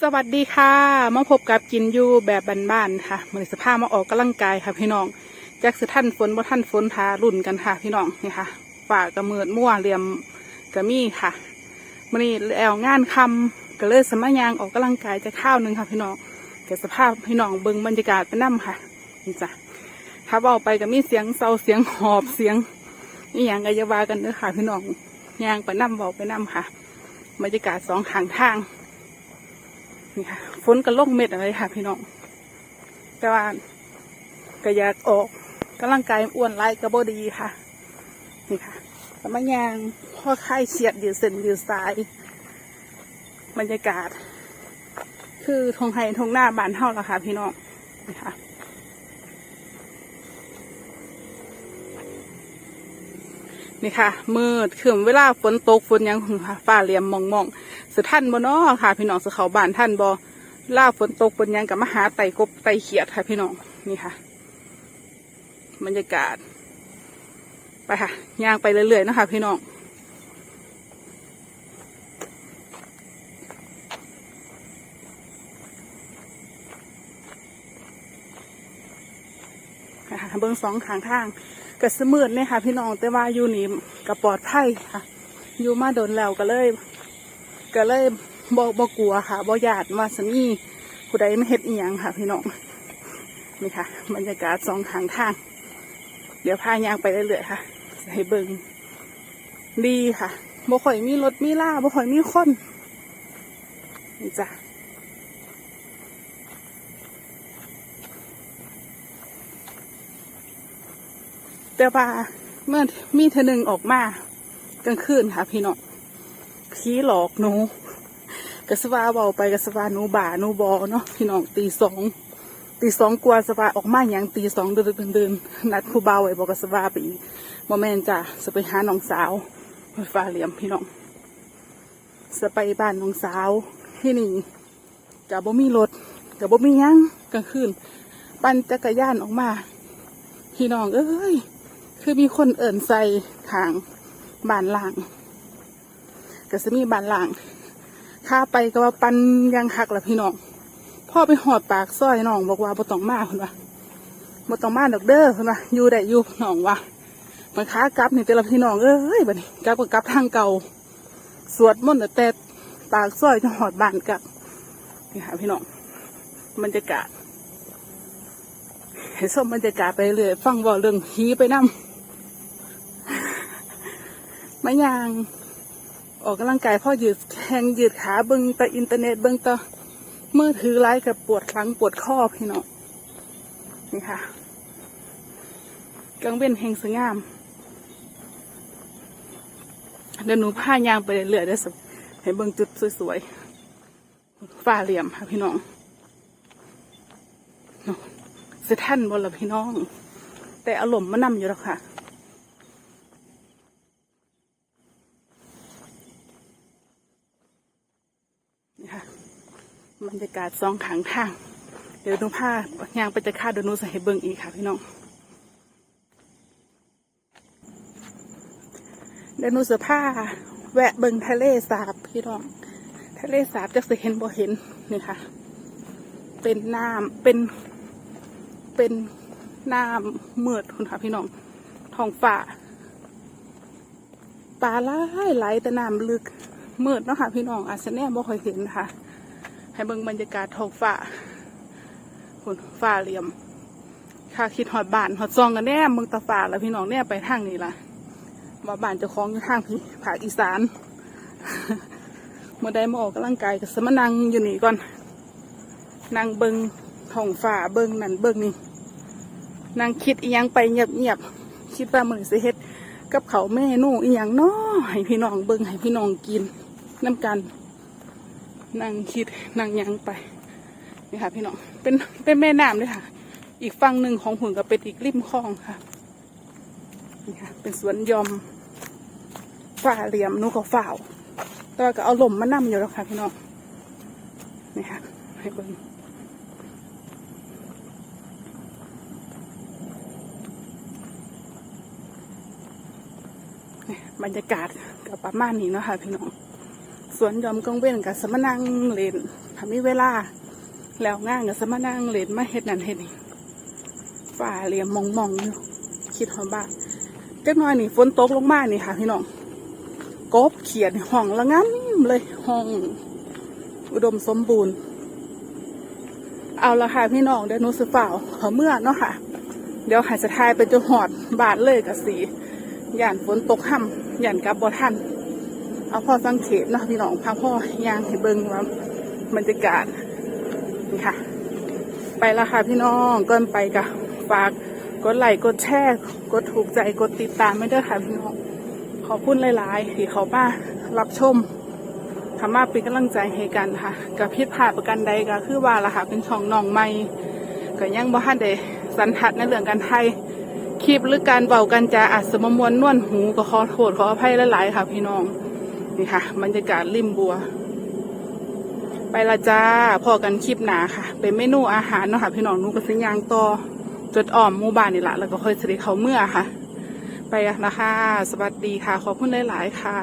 สวัสดีค่ะ มาพบกับกินอยู่แบบบ้านๆค่ะมือสภาพมาออกกำลังกายค่ะพี่น้องแจ็คสิท่านฝนบ่ท่านฝนทารุ่นกันค่ะ พี่น้องนี่ค่ะฝ่ากระเมิดมั่วเหลี่ยมกระมี่ค่ะมื่อนี้แอวงานคำก็เลยสมัยยางออกกำลังกายจะข้าวหนึ่งค่ะ พี่น้องแกสภาพพี่น้องเบิ่งบรรยากาศไปนั่มค่ะนี่จ้ะถ้าเบาไปก็มีเสียงเศร้าเสียงหอบเสียงนี่อย่างกายาวากันเด้อค่ะ พี่น้องยางไปนั่เบาไปนั่มค่ะบรรยากาศสองข้างทาง นี่ค่ะฝนก็ลงเม็ดอะไรค่ะ พี่น้องแต่ว่าก็อยากออกกำลังกายอ้วนไล่กระโบดีค่ะ นี่ค่ะสมัยยางพ่อไข่เฉียดเดียวเส้นเดียวสาย บรรยากาศ คือทงไห้ทงหน้าบานเท่าละค่ะ พี่น้องนี่ค่ะ นี่ค่ะ มืดคืมเวลาฝนตกฝนยังค่ะฟ้าเหลี่ยมมองมองๆสท่านบ่เนาะค่ะ พี่น้องสเขาบ้านท่านบ่ล่าฝนตกฝนยังกับมาหาไต่กบไต่เขียดค่ะ พี่น้องนี่ค่ะบรรยากาศ ไปค่ะย่างไปเรื่อยๆนะคะพี่น้องนะคะเบื้องสองข้างทาง ก็สมืดเนี่ยค่ะ พี่น้องแต่ว่าอยู่นี่ก็ปลอดภัยค่ะ อยู่มาโดนแล้วก็เลย ก็เลยบ่บ่กลัวค่ะบ่หยาดว่าสมีผู้ใดไม่เฮ็ดอีหยังค่ะ พี่น้องนี่ค่ะบรรยากาศสองข้างทาง เดี๋ยวพายางไปเรื่อยๆค่ะให้เบิงดีค่ะบ่ค่อยมีรถมีล่าบ่ค่อยมีคนนี่จ้ะ แต่ว่าเมื่อมีเธอหนึ่งออกมากลางคืนค่ะ พี่น้องผีหลอกหนูกระสวาเบาไปกระสวาหนูบ่าหนูบอเนาะพี่น้องตีสองตีสองกว่าสวาออกมาอย่างตีสองเดินเดินเดินนัดครูเบาไว้บอกกระสวาไปอีกโมแมนจ้ะจะไปหาน้องสาวไปฟ้าเหลี่ยมพี่น้องจะไปบ้านน้องสาวที่นี่กะบ่มีรถกะบ่มียังกลางคืน ปั่นจักรยานออกมา พี่น้องเอ้ย คือมีคนเอิ่นใส่ทางบ้านล่างก็จะมีบ้านล่างข้าไปก็ว่าปันยังหักละพี่น้องพ่อไปหอดปากซอยน้องบอกว่าบ่ต้องมาคนว่าบ่ต้องมาดอกเด้อคนว่าอยู่ได้อยู่น้องว่ามันค้ากลับนี่แต่ละพี่น้องเอ้ยบัดนี้กลับก็กลับทางเก่า สวดมนต์แต่ปากซอยจะหอดบ้านกลับนี่ค่ะพี่น้องบรรยากาศให้ส้มบรรยากาศไปเรื่อยฟังว่าเรื่องผีไปนั่ไม่ยาง ออกกำลังกายพ่อยืดแขงยืดขาเบิ้งแตอินเทอร์เน็ตเบิ้งแตะมือถือไลฟ์กับปวดครั้งปวดข้อพี่น้องนี่ค่ะกังเว้นเฮงสงามเดี๋ยวหนูผ้ายางไปเรื่อยๆได้อสิให้เบิ้งจุดสวยๆฝ้าเหลี่ยมค่ะพี่น้องเสท่านบนละพี่น้อง แต่อารมณ์มันนำอยู่แล้วค่ะ นี่ค่ะ บรรยากาศสองขางทาง เดี๋ยวหนูผ้ายางไปจะค่าเดี๋ยวหนูใส่ให้เบิ่งอีกค่ะพี่น้องเดี๋ยวหนูเสื้อผ้าแวะเบิ่งทะเลสาบพี่น้อง ทะเลสาบจะสิเห็นบ่เห็นนี่ค่ะ เป็นน้ำเป็นเป็นน้ำมืดคุณค่ะพี่น้องท้องฟ้าปลาไหลไหลแต่น้ำลึกมืดเนาะค่ะพี่น้องอาจจะแน่บ่ค่อยเห็นค่ะ ให้เบิ่งบรรยากาศท้องฟ้าคุณฟ้าเหลี่ยม ค่ะคิดหอดบานหอดซองกันแน่เมืองตาฟ้าแล้วพี่น้องแน่ไปทางนี้ล่ะว่าบานเจ้าของอยู่ทางพี่ภาคอีสานเมื่อใดมาออกกำลังกายก็สมนังอยู่นี่ก่อนนั่งเบิงท้องฟ้าเบิงนั่นเบิงนี่นั่งคิดอีหยังไปเงียบๆคิดว่ามือสิเฮ็ดกับเขาวเมนูอีหยังน้อให้พี่น้องเบิ่งให้พี่น้องกินน้ำกัน นั่งคิดนั่งยังไปนี่ค่ะพี่น้องเป็นเป็นแม่น้ำเลยค่ะ อีกฝั่งหนึ่งของหุ่นก็เป็นอีกริมคลองค่ะนี่ค่ะ เป็นสวนยอมฝ่าเหลี่ยมนูก็ฝ่าวแต่ว่าก็เอาลมมานั่อยู่แล้วค่ะพี่น้องนี่ค่ะให้เบิ่งบรรยากาศกับประมาณนี้เนาะค่ะพี่น้อง วนยอมกังเว้นกับสมนังเลนพถ้ามีเวลา แล้วงานก็สมนังเล่นมาเฮ็ดนั่นเฮ็ดนี่ฝ่าเหลี่ยมมองมองๆอยู่คิดหอมบ้านจักหน่อยนี่ฝนตกลงมานี่ค่ะพี่น้องกบเขียดห้องละงั้นเลยห้อง อุดมสมบูรณ์ เอาละค่ะพี่น้องเดี๋ยวนูสิฝ่าวขอเมื่อเนาะค่ะ เดี๋ยวหายสะทายไปจนหอดบาทเลยกับสีหย่านฝนตกห่ำย่านกับบ่ทัน เอาพ่อสังเกตเนาะพี่น้องพาพ่อย่างให้เบิ่งว่าบรรยากาศนี่ค่ะ ไปและค่ะพี่น้องก่อนไปกะฝากกดไลค์กดแชร์กดถูกใจกดติดตามไม่ด้วยค่ะพี่น้องขอบคุณหลายๆที่เขามารับชมทำมาเป็นกำลังใจให้กันค่ะกับพิษผ่าประกันใดก็คือว่าละค่ะเป็นช่องน้องใหม่ก็ยังบ่ทันได้สันทัดในเรื่องการไทยคลิปหรือการเบากันจะอาจสมมวนนวลหูก็ขอโทษขออภัยหลายๆค่ะพี่น้อง นี่ค่ะบรรยากาศริมบัว ไปละจ้าพอกันคลิปหนาค่ะ เป็นเมนูอาหารเนาะค่ะ พี่น้องนูกับสิยางต่อจดอ่อมหมู่บ้านนี่แหละแล้วก็ค่อยสิริเขาเมื่อค่ะ ไปนะคะ สวัสดีค่ะ ขอบคุณหลาย ๆ ค่ะ